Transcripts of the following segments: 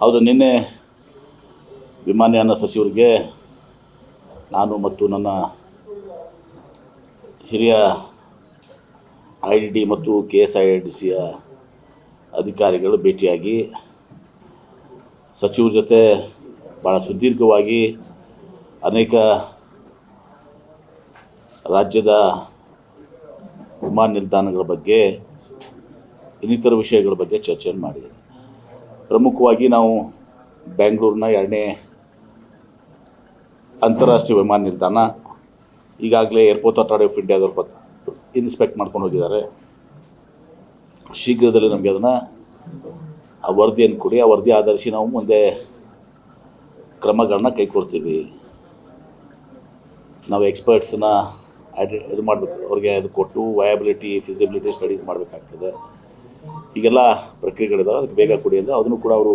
ಹೌದು, ನಿನ್ನೆ ವಿಮಾನಯಾನ ಸಚಿವರಿಗೆ ನಾನು ಮತ್ತು ನನ್ನ ಹಿರಿಯ ಐ ಡಿ ಡಿ ಮತ್ತು ಕೆ ಎಸ್ ಐ ಡಿ ಸಿಯ ಅಧಿಕಾರಿಗಳು ಭೇಟಿಯಾಗಿ ಸಚಿವರ ಜೊತೆ ಭಾಳ ಸುದೀರ್ಘವಾಗಿ ಅನೇಕ ರಾಜ್ಯದ ವಿಮಾನ ನಿಲ್ದಾಣಗಳ ಬಗ್ಗೆ ಇನ್ನಿತರ ವಿಷಯಗಳ ಬಗ್ಗೆ ಚರ್ಚೆಯನ್ನು ಮಾಡಿದ್ದೇವೆ ಪ್ರಮುಖವಾಗಿ ನಾವು ಬೆಂಗಳೂರಿನ ಎರಡನೇ ಅಂತಾರಾಷ್ಟ್ರೀಯ ವಿಮಾನ ನಿಲ್ದಾಣ, ಈಗಾಗಲೇ ಏರ್ಪೋರ್ಟ್ ಅಥಾರಿಟಿ ಆಫ್ ಇಂಡಿಯಾದವ್ರ ಇನ್ಸ್ಪೆಕ್ಟ್ ಮಾಡ್ಕೊಂಡು ಹೋಗಿದ್ದಾರೆ. ಶೀಘ್ರದಲ್ಲಿ ನಮಗೆ ಅದನ್ನು, ಆ ವರದಿಯನ್ನು ಕೊಡಿ. ಆ ವರದಿ ಆಧರಿಸಿ ನಾವು ಮುಂದೆ ಕ್ರಮಗಳನ್ನ ಕೈಗೊಳ್ತೀವಿ. ನಾವು ಎಕ್ಸ್ಪರ್ಟ್ಸನ್ನ ಐಡಿ ಇದು ಮಾಡಬೇಕು. ಅವ್ರಿಗೆ ಅದು ಕೊಟ್ಟು ವಯಾಬಿಲಿಟಿ ಫಿಸಿಬಿಲಿಟಿ ಸ್ಟಡೀಸ್ ಮಾಡಬೇಕಾಗ್ತದೆ. ಹೀಗೆಲ್ಲ ಪ್ರಕ್ರಿಯೆಗಳಿದಾವೆ ಅದಕ್ಕೆ ಬೇಗ ಕೊಡಿ ಅಂದರೆ ಅದನ್ನು ಕೂಡ ಅವರು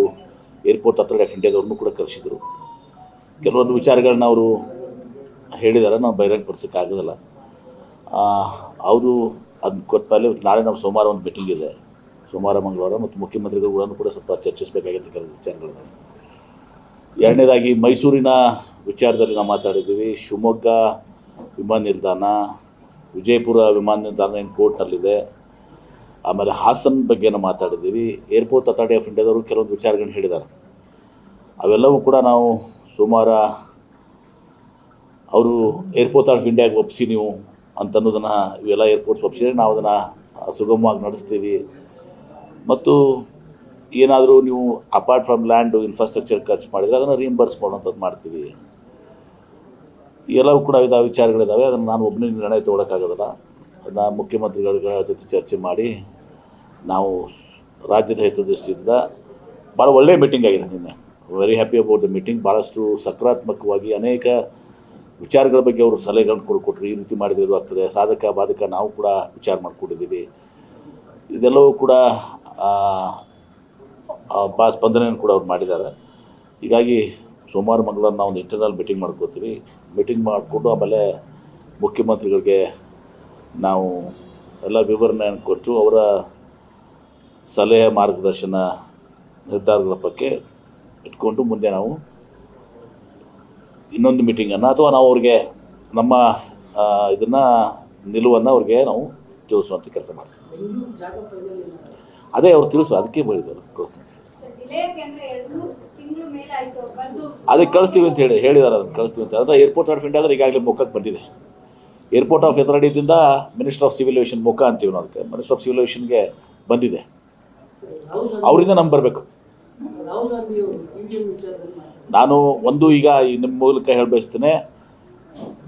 ಏರ್ಪೋರ್ಟ್ ಹತ್ರ ಆಫ್ ಇಂಡಿಯಾದವ್ರನ್ನೂ ಕೂಡ ಕರೆಸಿದರು. ಕೆಲವೊಂದು ವಿಚಾರಗಳನ್ನ ಅವರು ಹೇಳಿದ್ದಾರೆ ನಾವು ಬಹಿರಂಗಪಡಿಸೋಕ್ಕಾಗೋದಿಲ್ಲ ಅವರು ಅದನ್ನ ಕೊಟ್ಟ ಮೇಲೆ ನಾಳೆ ನಾವು ಸೋಮವಾರ ಒಂದು ಮೀಟಿಂಗ್ ಇದೆ. ಸೋಮವಾರ, ಮಂಗಳವಾರ ಮತ್ತು ಮುಖ್ಯಮಂತ್ರಿಗಳು ಕೂಡ ಕೂಡ ಸ್ವಲ್ಪ ಚರ್ಚಿಸಬೇಕಾಗಿತ್ತು ಕೆಲವು ವಿಚಾರಗಳಿದ್ದಾವೆ ಎರಡನೇದಾಗಿ ಮೈಸೂರಿನ ವಿಚಾರದಲ್ಲಿ ನಾವು ಮಾತಾಡಿದ್ದೀವಿ. ಶಿವಮೊಗ್ಗ ವಿಮಾನ ನಿಲ್ದಾಣ, ವಿಜಯಪುರ ವಿಮಾನ ನಿಲ್ದಾಣ ಏನು ಕೋರ್ಟ್ನಲ್ಲಿದೆ. ಆಮೇಲೆ ಹಾಸನ್ ಬಗ್ಗೆನೂ ಮಾತಾಡಿದ್ದೀವಿ. ಏರ್ಪೋರ್ಟ್ ಅಥಾರಿಟಿ ಆಫ್ ಇಂಡಿಯಾದವರು ಕೆಲವೊಂದು ವಿಚಾರಗಳನ್ನ ಹೇಳಿದ್ದಾರೆ. ಅವೆಲ್ಲವೂ ಕೂಡ ನಾವು ಸುಮಾರು ಅವರು ಏರ್ಪೋರ್ಟ್ ಆಫ್ ಇಂಡಿಯಾಗೆ ಒಪ್ಪಿಸಿ ನೀವು ಅಂತ ಅನ್ನೋದನ್ನು ಇವೆಲ್ಲ ಏರ್ಪೋರ್ಟ್ಸ್ ಒಪ್ಪಿಸಿದ್ರೆ ನಾವು ಅದನ್ನು ಸುಗಮವಾಗಿ ನಡೆಸ್ತೀವಿ. ಮತ್ತು ಏನಾದರೂ ನೀವು ಅಪಾರ್ಟ್ ಫ್ರಮ್ ಲ್ಯಾಂಡು ಇನ್ಫ್ರಾಸ್ಟ್ರಕ್ಚರ್ ಖರ್ಚು ಮಾಡಿದರೆ ಅದನ್ನು ರೀಂಬರ್ಸ್ ಮಾಡುವಂಥದ್ದು ಮಾಡ್ತೀವಿ. ಎಲ್ಲವೂ ಕೂಡ ಇದಾವೆ ವಿಚಾರಗಳಿದ್ದಾವೆ. ಅದನ್ನು ನಾನು ಒಬ್ಬನೇ ನಿರ್ಣಯ ತೊಗೊಳಕ್ಕಾಗೋದಿಲ್ಲ. ಅದನ್ನ ಮುಖ್ಯಮಂತ್ರಿಗಳ ಜೊತೆ ಚರ್ಚೆ ಮಾಡಿ ನಾವು ರಾಜ್ಯದ ಹಿತದೃಷ್ಟಿಯಿಂದ ಭಾಳ ಒಳ್ಳೆಯ ಮೀಟಿಂಗ್ ಆಗಿದೆ ನಿನ್ನೆ. Very happy about the meeting ಭಾಳಷ್ಟು ಸಕಾರಾತ್ಮಕವಾಗಿ ಅನೇಕ ವಿಚಾರಗಳ ಬಗ್ಗೆ ಅವರು ಸಲಹೆಗಳನ್ನು ಕೊಡ್ಕೊಟ್ರು ಈ ರೀತಿ ಮಾಡಿದ್ರೆ ಇದು ಆಗ್ತದೆ. ಸಾಧಕ, ಬಾಧಕ ನಾವು ಕೂಡ ವಿಚಾರ ಮಾಡಿಕೊಂಡಿದ್ದೀವಿ. ಇದೆಲ್ಲವೂ ಕೂಡ ಬಾ ಸ್ಪಂದನೆಯನ್ನು ಕೂಡ ಅವ್ರು ಮಾಡಿದ್ದಾರೆ. ಹೀಗಾಗಿ ಸೋಮವಾರ ಮಂಗಳವಾರ ನಾವು ಒಂದು ಇಂಟರ್ನಲ್ ಮೀಟಿಂಗ್ ಮಾಡ್ಕೋತೀವಿ. ಮೀಟಿಂಗ್ ಮಾಡಿಕೊಂಡು ಆಮೇಲೆ ಮುಖ್ಯಮಂತ್ರಿಗಳಿಗೆ ನಾವು ಎಲ್ಲ ವಿವರಣೆಯನ್ನು ಕೊಟ್ಟು ಅವರ ಸಲಹೆ ಮಾರ್ಗದರ್ಶನ ನಿರ್ಧಾರಗಳ ಬಗ್ಗೆ ಇಟ್ಕೊಂಡು ಮುಂದೆ ನಾವು ಇನ್ನೊಂದು ಮೀಟಿಂಗನ್ನು ಅಥವಾ ನಾವು ಅವ್ರಿಗೆ ನಮ್ಮ ಇದನ್ನು, ನಿಲುವನ್ನು ಅವ್ರಿಗೆ ನಾವು ತಿಳಿಸುವಂಥ ಕೆಲಸ ಮಾಡ್ತೀವಿ. ಅದೇ ಅವ್ರು ತಿಳಿಸುವ ಅದಕ್ಕೆ ಹೇಳಿದ್ದಾರೆ ಕಳಿಸ್ತೀನಿ ಅದಕ್ಕೆ ಕಳಿಸ್ತೀವಿ ಅಂತ ಹೇಳಿ ಹೇಳಿದ್ದಾರೆ ಅದನ್ನು ಕಳಿಸ್ತೀವಿ ಅಂತ ಅಂದರೆ ಏರ್ಪೋರ್ಟ್ ಆಫ್ ಇಂಡಿಯಾ ಆದರೆ ಈಗಾಗಲೇ ಮುಖಕ್ಕೆ ಬಂದಿದೆ. ಏರ್ಪೋರ್ಟ್ ಆಫ್ ಅಥಾರಿಟಿಯಿಂದ ಮಿನಿಸ್ಟರ್ ಆಫ್ ಸಿವಿಲ್ ಏವಿಯೇಷನ್ ಮುಖ ಅಂತೀವಿ ನಾವು ಅದಕ್ಕೆ. ಮಿನಿಸ್ಟರ್ ಆಫ್ ಸಿವಿಲ್ ಏವಿಯೇಷನ್ಗೆ ಬಂದಿದೆ. ಅವರಿಂದ ನಮ್ಗೆ ಬರಬೇಕು ನಾನು ಒಂದು ಈಗ ನಿಮ್ಮ ಮೂಲಕ ಹೇಳಬಯಸ್ತೇನೆ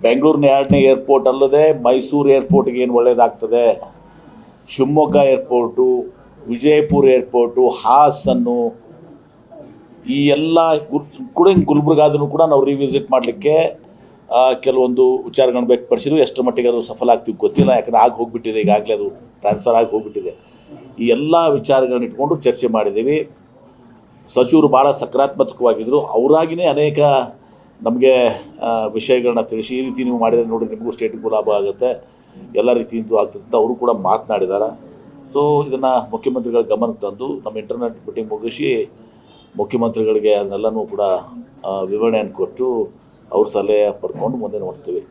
ಬೆಂಗಳೂರಿನ ಎರಡನೇ ಏರ್ಪೋರ್ಟ್ ಅಲ್ಲದೆ ಮೈಸೂರು ಏರ್ಪೋರ್ಟ್ಗೆ ಏನು ಒಳ್ಳೆಯದಾಗ್ತದೆ ಶಿವಮೊಗ್ಗ ಏರ್ಪೋರ್ಟು ವಿಜಯಪುರ ಏರ್ಪೋರ್ಟು ಹಾಸನ್ನು ಈ ಎಲ್ಲ ಗುರ್ ಕೂಡ ಗುಲ್ಬರ್ಗಾದನ್ನು ಕೂಡ ನಾವು ರಿವಿಸಿಟ್ ಮಾಡಲಿಕ್ಕೆ ಕೆಲವೊಂದು ವಿಚಾರಗಳನ್ನು ವ್ಯಕ್ತಪಡಿಸಿದ್ರು. ಎಷ್ಟರ ಮಟ್ಟಿಗೆ ಅದು ಸಫಲ ಆಗ್ತೀವಿ ಗೊತ್ತಿಲ್ಲ. ಯಾಕಂದರೆ ಆಗ ಹೋಗ್ಬಿಟ್ಟಿದೆ. ಈಗಾಗಲೇ ಅದು ಟ್ರಾನ್ಸ್ಫರ್ ಆಗಿ ಹೋಗ್ಬಿಟ್ಟಿದೆ. ಈ ಎಲ್ಲ ವಿಚಾರಗಳನ್ನ ಇಟ್ಕೊಂಡು ಚರ್ಚೆ ಮಾಡಿದ್ದೀವಿ. ಸಚಿವರು ಭಾಳ ಸಕಾರಾತ್ಮಕವಾಗಿದ್ದರು ಅವರಾಗಿಯೇ ಅನೇಕ ನಮಗೆ ವಿಷಯಗಳನ್ನ ತಿಳಿಸಿ, ಈ ರೀತಿ ನೀವು ಮಾಡಿದರೆ ನೋಡಿ ನಿಮಗೂ ಸ್ಟೇಟಿಗೂ ಲಾಭ ಆಗುತ್ತೆ. ಎಲ್ಲ ರೀತಿಯಿಂದ ಆಗ್ತದೆ ಅಂತ ಅವರು ಕೂಡ ಮಾತನಾಡಿದ್ದಾರೆ ಸೊ ಇದನ್ನು ಮುಖ್ಯಮಂತ್ರಿಗಳ ಗಮನಕ್ಕೆ ತಂದು ನಮ್ಮ ಇಂಟರ್ನೆಟ್ ಮೀಟಿಂಗ್ ಮುಗಿಸಿ ಮುಖ್ಯಮಂತ್ರಿಗಳಿಗೆ ಅದನ್ನೆಲ್ಲನೂ ಕೂಡ ವಿವರಣೆಯನ್ನು ಕೊಟ್ಟು ಅವ್ರ ಸಲಹೆ ಪಡ್ಕೊಂಡು ಮುಂದೆ ನೋಡ್ತೀವಿ.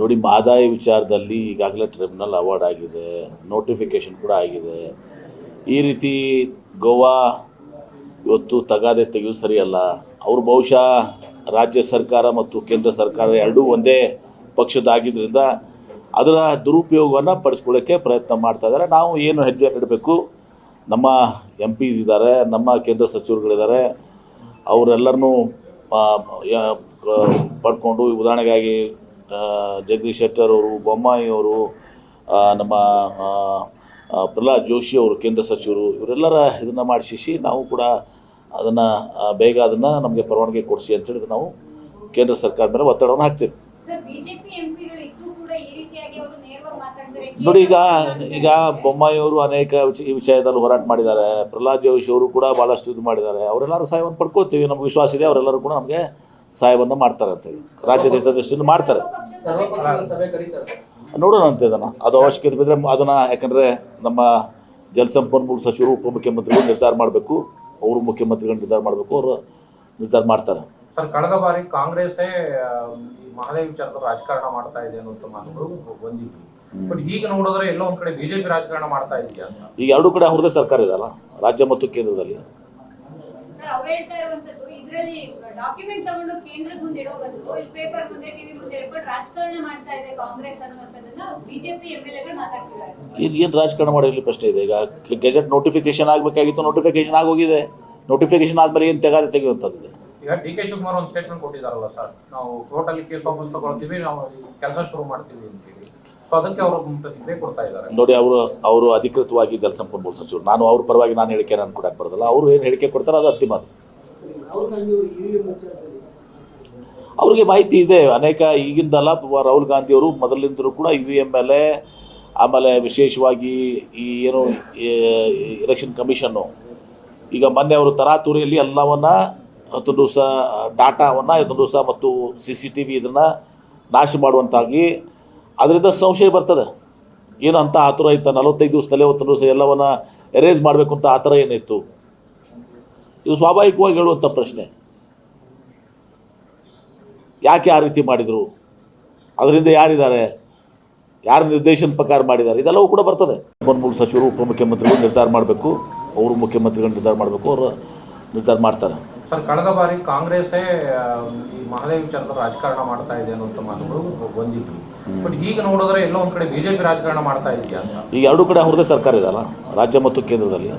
ನೋಡಿ. ಆದಾಯ ವಿಚಾರದಲ್ಲಿ ಈಗಾಗಲೇ ಟ್ರಿಬ್ಯುನಲ್ ಅವಾರ್ಡ್ ಆಗಿದೆ ನೋಟಿಫಿಕೇಶನ್ ಕೂಡ ಆಗಿದೆ. ಈ ರೀತಿ ಗೋವಾ ಇವತ್ತು ತಗಾದೆ ತೆಗೆಯೋದು ಸರಿಯಲ್ಲ. ಅವರು ಬಹುಶಃ ರಾಜ್ಯ ಸರ್ಕಾರ ಮತ್ತು ಕೇಂದ್ರ ಸರ್ಕಾರ ಎರಡೂ ಒಂದೇ ಪಕ್ಷದಾಗಿದ್ದರಿಂದ ಅದರ ದುರುಪಯೋಗವನ್ನು ಪಡಿಸ್ಕೊಳ್ಳೋಕ್ಕೆ ಪ್ರಯತ್ನ ಮಾಡ್ತಾ ಇದ್ದಾರೆ. ನಾವು ಏನು ಹೆಜ್ಜೆ ಇಡಬೇಕು ನಮ್ಮ ಎಂ ಪಿಸ್ ಇದ್ದಾರೆ, ನಮ್ಮ ಕೇಂದ್ರ ಸಚಿವರುಗಳಿದ್ದಾರೆ. ಅವರೆಲ್ಲರನ್ನೂ ಪಡ್ಕೊಂಡು ಉದಾಹರಣೆಗಾಗಿ ಜಗದೀಶ್ ಶೆಟ್ಟರ್ ಅವರು, ಬೊಮ್ಮಾಯಿ ಅವರು ನಮ್ಮ ಪ್ರಹ್ಲಾದ್ ಜೋಶಿ ಅವರು, ಕೇಂದ್ರ ಸಚಿವರು, ಇವರೆಲ್ಲರ ಇದನ್ನು ಮಾಡಿಸಿ ನಾವು ಕೂಡ ಅದನ್ನು ಬೇಗ ಅದನ್ನು ನಮಗೆ ಪರವಾನಗಿ ಕೊಡಿಸಿ ಅಂತೇಳಿ ನಾವು ಕೇಂದ್ರ ಸರ್ಕಾರ ಮೇಲೆ ಒತ್ತಡವನ್ನು ಹಾಕ್ತೀವಿ ಸರ್ ಬಿಜೆಪಿ ಎಂಪಿಗಳು ಇದ್ದು ಕೂಡ ಈ ರೀತಿಯಾಗಿ ಅವರು ನೇರವಾಗಿ ಮಾತಾಡ್ತಾರೆ ನೋಡಿ, ಈಗ ಈಗ ಬೊಮ್ಮಾಯಿಯವರು ಅನೇಕ ಈ ವಿಷಯದಲ್ಲಿ ಹೋರಾಟ ಮಾಡಿದ್ದಾರೆ. ಪ್ರಹ್ಲಾದ್ ಜೋಶಿ ಅವರು ಕೂಡ ಭಾಳಷ್ಟು ಇದು ಮಾಡಿದ್ದಾರೆ. ಅವರೆಲ್ಲರೂ ಸಹಾಯವನ್ನು ಪಡ್ಕೋತೀವಿ. ನಮ್ಗೆ ವಿಶ್ವಾಸ ಇದೆ. ಅವರೆಲ್ಲರೂ ಕೂಡ ನಮಗೆ ಸಹಾಯವನ್ನು ಮಾಡ್ತಾರೆ ಅಂತೇಳಿ ರಾಜ್ಯದ ಹಿತದೃಷ್ಟಿಯಿಂದ ಮಾಡ್ತಾರೆ. ನೋಡೋಣ ಅಂತ ಇದನ್ನು. ಅದು ಅವಶ್ಯಕತೆ ಬಿದ್ದರೆ ಅದನ್ನು, ಯಾಕಂದರೆ ನಮ್ಮ ಜಲಸಂಪನ್ಮೂಲ ಸಚಿವರು ಉಪಮುಖ್ಯಮಂತ್ರಿಗಳು ನಿರ್ಧಾರ ಮಾಡಬೇಕು. ಅವರು ಮುಖ್ಯಮಂತ್ರಿಗಳು ನಿರ್ಧಾರ ಮಾಡಬೇಕು. ಅವರು ನಿರ್ಧಾರ ಮಾಡ್ತಾರೆ. ಸರ್, ಕಳೆದ ಬಾರಿ ಮಹದಾಯಿ ವಿಚಾರದ ರಾಜಕಾರಣ ಮಾಡ್ತಾ ಇದೆ ಅನ್ನುವಂಥ ಮಾತುಗಳು ಬಂದಿದ್ವು. ಬಟ್ ಈಗ ನೋಡಿದ್ರೆ ಎಲ್ಲೋ ಒಂದ್ ಕಡೆ ಬಿಜೆಪಿ ರಾಜಕಾರಣ ಮಾಡ್ತಾ ಇದೆಯಾ ಅಂತ. ಈಗ ಎರಡು ಕಡೆ ಅವ್ರದ್ದೇ ಸರ್ಕಾರ ಇದಲ್ಲ ರಾಜ್ಯ ಮತ್ತು ಕೇಂದ್ರದಲ್ಲಿ. ಸರ್ ಅವ್ರು ಹೇಳ್ತಾ ಇರುವಂತದ್ದು ಇದ್ರಲ್ಲಿ ಡಾಕ್ಯುಮೆಂಟ್ ತಗೊಂಡು ಕೇಂದ್ರದ ಮುಂದೆ ಇಡೋ ಪೇಪರ್ ಮುಂದೆ ಟಿವಿ ಮುಂದೆ ಇಟ್ಕೊಂಡು ರಾಜಕಾರಣ ಮಾಡ್ತಾ ಇದೆ ಕಾಂಗ್ರೆಸ್ ಅನ್ನುವಂಥದ್ದನ್ನ ಬಿಜೆಪಿ ಎಂ ಮಾತಾಡ್ತಿದ್ದಾರೆ. ಏನು ಏನು ರಾಜಕಾರಣ ಮಾಡಿರಲಿ ಪ್ರಶ್ನೆ ಇದೆ. ಈಗ ಗೆಜೆಟ್ ನೋಟಿಫಿಕೇಶನ್ ಆಗಬೇಕಾಗಿತ್ತು ನೋಟಿಫಿಕೇಶನ್ ಆಗೋಗಿದೆ. ನೋಟಿಫಿಕೇಶನ್ ಆದ್ಮೇಲೆ ಏನು ತೆಗೆದ ತೆಗೆಯುವಂಥದ್ದು ಈಗ ಡಿ ಕೆ ಶಿವಕುಮಾರ್ ಒಂದು ಸ್ಟೇಟ್ಮೆಂಟ್ ಕೊಟ್ಟಿದ್ದಾರಲ್ಲ ಸರ್. ನಾವು ಟೋಟಲ್ ಕೇಸ್ ವಾಪಸ್ ತಗೊಳ್ತೀವಿ ನಾವು ಕೆಲಸ ಶುರು ಮಾಡ್ತೀವಿ ಅಂತೇಳಿ ಅವರು ನೋಡಿ, ಅವರು ಅವರು ಅಧಿಕೃತವಾಗಿ ಜಲಸಂಪನ್ಮೂಲ ಸಚಿವರು. ನಾನು ಅವ್ರ ಪರವಾಗಿ ನಾನು ಹೇಳಿಕೆ ನಾನು ಕೊಡಕ್ಕೆ ಬರೋದಿಲ್ಲ ಅವರು ಏನು ಹೇಳಿಕೆ ಕೊಡ್ತಾರೆ ಅದು ಅಂತಿಮ ಗಾಂಧಿ ಅವರು ವಿಚಾರದಲ್ಲಿ ಅವ್ರಿಗೆ ಮಾಹಿತಿ ಇದೆ. ಅನೇಕ ಈಗಿಂದಲ್ಲ ರಾಹುಲ್ ರಾಹುಲ್ ಗಾಂಧಿಯವರು ಮೊದಲಿಂದಲೂ ಕೂಡ ಇ ವಿ ಎಂ ಮೇಲೆ ಆಮೇಲೆ ವಿಶೇಷವಾಗಿ ಈ ಏನು ಎಲೆಕ್ಷನ್ ಕಮಿಷನ್ನು ಈಗ ಮೊನ್ನೆ ಅವರು ತರಾತುರಿಯಲ್ಲಿ ಎಲ್ಲವನ್ನ, ಹತ್ತು ದಿವಸ ಡಾಟಾವನ್ನು, ಹತ್ತು ದಿವಸ ಮತ್ತು ಸಿ ಸಿ ಟಿ ವಿ ಇದನ್ನು ನಾಶ ಮಾಡುವಂತಾಗಿ ಅದರಿಂದ ಸಂಶಯ ಬರ್ತದೆ. ಏನು ಅಂತ ಆತುರ ಇತ್ತು. ನಲವತ್ತೈದು ದಿವಸ ಅವತ್ತು ದಿವಸ ಎಲ್ಲವನ್ನ ಎರೇಸ್ ಮಾಡಬೇಕು ಅಂತ ಆ ಥರ ಏನಿತ್ತು? ಇದು ಸ್ವಾಭಾವಿಕವಾಗಿ ಹೇಳುವಂಥ ಪ್ರಶ್ನೆ. ಯಾಕೆ ಆ ರೀತಿ ಮಾಡಿದರು? ಅದರಿಂದ ಯಾರಿದ್ದಾರೆ? ಯಾರ ನಿರ್ದೇಶನ ಪ್ರಕಾರ ಮಾಡಿದ್ದಾರೆ? ಇದೆಲ್ಲವೂ ಕೂಡ ಬರ್ತದೆ. ಸಂಪನ್ಮೂಲ ಸಚಿವರು, ಉಪಮುಖ್ಯಮಂತ್ರಿಗಳು ನಿರ್ಧಾರ ಮಾಡಬೇಕು. ಅವರು ಮುಖ್ಯಮಂತ್ರಿಗಳು ನಿರ್ಧಾರ ಮಾಡಬೇಕು. ಅವರು ನಿರ್ಧಾರ ಮಾಡ್ತಾರೆ. ಸರ್, ಕಳೆದ ಬಾರಿ ಕಾಂಗ್ರೆಸ್ ಮಹದಾಯಿ ವಿಚಾರದ ರಾಜಕಾರಣ ಮಾಡ್ತಾ ಇದೆ ಅನ್ನುವಂಥ ಮಾತುಗಳು ಬಂದಿದ್ವು. ಬಟ್ ಈಗ ನೋಡಿದ್ರೆ ಎಲ್ಲೋ ಒಂದ್ ಕಡೆ ಬಿಜೆಪಿ ರಾಜಕಾರಣ ಮಾಡ್ತಾ ಇದೆಯಾ? ಅಂತ ಈಗ ಎರಡು ಕಡೆ ಅವ್ರದೇ ಸರ್ಕಾರ ಇದಲ್ಲ ರಾಜ್ಯ ಮತ್ತು ಕೇಂದ್ರದಲ್ಲಿ? ಇದು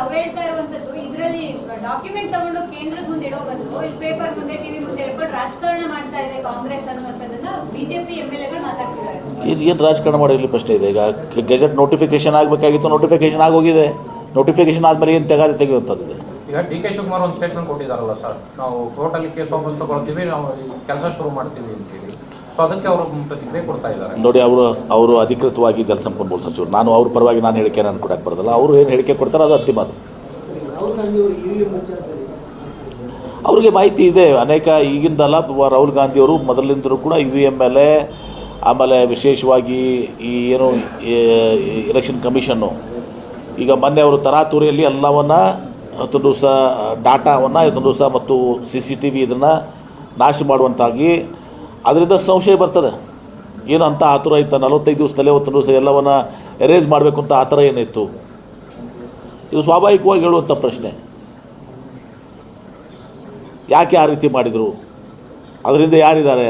ಅವ್ರು ಹೇಳ್ತಾ ಇರುವಂತದ್ದು ಇದ್ರಲ್ಲಿ ಡಾಕ್ಯುಮೆಂಟ್ ತಗೊಂಡು ಕೇಂದ್ರದ ಮುಂದೆ ಬದಲು ಇಲ್ಲಿ ಪೇಪರ್ ಮುಂದೆ ಟಿವಿ ಮುಂದೆ ಇಟ್ಕೊಂಡು ರಾಜಕಾರಣ ಮಾಡ್ತಾ ಕಾಂಗ್ರೆಸ್ ಅನ್ನುವಂಥದ್ದನ್ನ ಬಿಜೆಪಿ ಎಂ ಮಾತಾಡ್ತಿದ್ದಾರೆ. ಏನು ಏನು ರಾಜಕಾರಣ ಮಾಡಿರಲಿ ಪ್ರಶ್ನೆ ಇದೆ. ಈಗ ಗೆಜೆಟ್ ನೋಟಿಫಿಕೇಶನ್ ಆಗಬೇಕಾಗಿತ್ತು ನೋಟಿಫಿಕೇಶನ್ ಆಗೋಗಿದೆ. ನೋಟಿಫಿಕೇಶನ್ ಆದಮೇಲೆ ಏನು ತೆಗಾದೆ ತೆಗೆಯುವಂಥದ್ದು ಇದೆ? ಈಗ ಡಿ ಕೆ ಶಿವಕುಮಾರ್ ಒಂದು ಸ್ಟೇಟ್ಮೆಂಟ್ ಕೊಟ್ಟಿದ್ದಾರಲ್ಲ ಸರ್. ನಾವು ಟೋಟಲ್ ಕೇಸ್ ವಾಪಸ್ ತೊಗೊಳ್ತೀವಿ ನಾವು ಕೆಲಸ ಶುರು ಮಾಡ್ತೀವಿ ಅಂತೇಳಿ ನೋಡಿ, ಅವರು ಅವರು ಅಧಿಕೃತವಾಗಿ ಜಲಸಂಪನ್ಮೂಲ ಸಚಿವರು. ನಾನು ಅವ್ರ ಪರವಾಗಿ ನಾನು ಹೇಳಿಕೆ ನಾನು ಕೊಡಕ್ಕೆ ಬರೋದಿಲ್ಲ. ಅವರು ಏನು ಹೇಳಿಕೆ ಕೊಡ್ತಾರೆ ಅದು ಅಂತಿಮ ಅದು. ಅವರಿಗೆ ಮಾಹಿತಿ ಇದೆ. ಅನೇಕ ಈಗಿಂದಲ್ಲ ರಾಹುಲ್ ಗಾಂಧಿಯವರು ಮೊದಲಿಂದಲೂ ಕೂಡ ಇ ವಿ ಎಂ ಮೇಲೆ ಆಮೇಲೆ ವಿಶೇಷವಾಗಿ ಈ ಏನು ಎಲೆಕ್ಷನ್ ಕಮಿಷನ್ನು ಈಗ ಮೊನ್ನೆ ಅವರು ತರಾತುರಿಯಲ್ಲಿ ಎಲ್ಲವನ್ನು ಹತ್ತು ದಿವಸ, ಡಾಟಾವನ್ನು ಹತ್ತು ದಿವಸ ಮತ್ತು ಸಿ ಸಿ ಟಿ ವಿ ಇದನ್ನು ನಾಶ ಮಾಡುವಂತಾಗಿ ಅದರಿಂದ ಸಂಶಯ ಬರ್ತದೆ. ಏನು ಅಂತ ಆತುರ ಇತ್ತು ನಲವತ್ತೈದು ದಿವಸ ನಲವತ್ತು ದಿವಸ ಎಲ್ಲವನ್ನ ಎರೇಜ್ ಮಾಡಬೇಕು ಅಂತ ಆ ಥರ ಏನಿತ್ತು? ಇದು ಸ್ವಾಭಾವಿಕವಾಗಿ ಹೇಳುವಂಥ ಪ್ರಶ್ನೆ. ಯಾಕೆ ಆ ರೀತಿ ಮಾಡಿದರು? ಅದರಿಂದ ಯಾರಿದ್ದಾರೆ?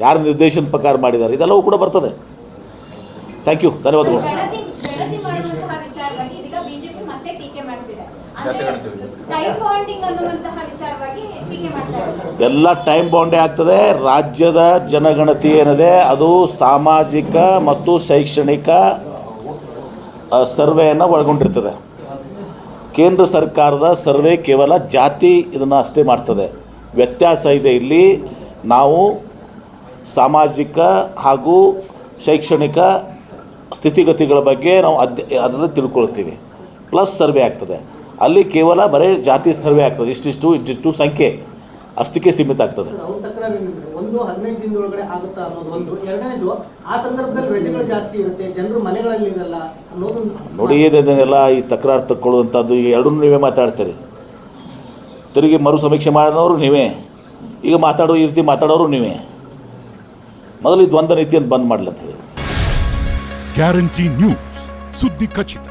ಯಾರು ನಿರ್ದೇಶನ ಪ್ರಕಾರ ಮಾಡಿದ್ದಾರೆ? ಇದೆಲ್ಲವೂ ಕೂಡ ಬರ್ತದೆ. ಥ್ಯಾಂಕ್ ಯು ಧನ್ಯವಾದಗಳು. ಎಲ್ಲ ಟೈಮ್ ಬೌಂಡೇ ಆಗ್ತದೆ. ರಾಜ್ಯದ ಜನಗಣತಿ ಏನಿದೆ, ಅದು ಸಾಮಾಜಿಕ ಮತ್ತು ಶೈಕ್ಷಣಿಕ ಸರ್ವೆಯನ್ನು ಒಳಗೊಂಡಿರ್ತದೆ. ಕೇಂದ್ರ ಸರ್ಕಾರದ ಸರ್ವೆ ಕೇವಲ ಜಾತಿ ಇದನ್ನು ಅಷ್ಟೇ ಮಾಡ್ತದೆ. ವ್ಯತ್ಯಾಸ ಇದೆ ಇಲ್ಲಿ. ನಾವು ಸಾಮಾಜಿಕ ಹಾಗೂ ಶೈಕ್ಷಣಿಕ ಸ್ಥಿತಿಗತಿಗಳ ಬಗ್ಗೆ ನಾವು ಅದ್ಯ, ಅದನ್ನು ತಿಳ್ಕೊಳ್ತೀವಿ. ಪ್ಲಸ್ ಸರ್ವೆ ಆಗ್ತದೆ. ಅಲ್ಲಿ ಕೇವಲ ಬರೀ ಜಾತಿ ಸರ್ವೆ ಆಗ್ತದೆ. ಇಷ್ಟಿಷ್ಟು ಇಷ್ಟಿಷ್ಟು ಸಂಖ್ಯೆ ಅಷ್ಟಕ್ಕೆ ಸೀಮಿತ ಆಗ್ತದೆ. ಸರ್, ಅವ್ರ ತಕರಾರು ಒಂದು ಹದಿನೈದು ದಿನದೊಳಗಡೆ ಆಗುತ್ತಾ ಅನ್ನೋದು ಒಂದು. ಎರಡನೇದು ಆ ಸಂದರ್ಭದಲ್ಲಿ ರಜೆಗಳು ಜಾಸ್ತಿ ಇರುತ್ತೆ ಜನರು ಮನೆಗಳಲ್ಲಿ ಇರಲ್ಲ ಅನ್ನೋದೊಂದು ನೋಡಿ ಇದನ್ನೆಲ್ಲ ಈ ತಕರಾರು ತಕ್ಕೊಳ್ಳುವಂಥದ್ದು ಈಗ ಎರಡೂ ನೀವೇ ಮಾತಾಡ್ತೀರಿ. ತಿರುಗಿ ಮರು ಸಮೀಕ್ಷೆ ಮಾಡೋರು ನೀವೇ. ಈಗ ಮಾತಾಡೋ ಈ ರೀತಿ ಮಾತಾಡೋರು ನೀವೇ. ಮೊದಲು ಈ ದ್ವಂದ್ವ ನೀತಿಯನ್ನು ಬಂದ್ ಮಾಡಲಿ ಅಂತ ಹೇಳಿ ಗ್ಯಾರಂಟಿ ನ್ಯೂಸ್ ಸುದ್ದಿ ಖಚಿತ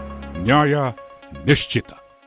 ನ್ಯಾಯ ನಿಶ್ಚಿತ.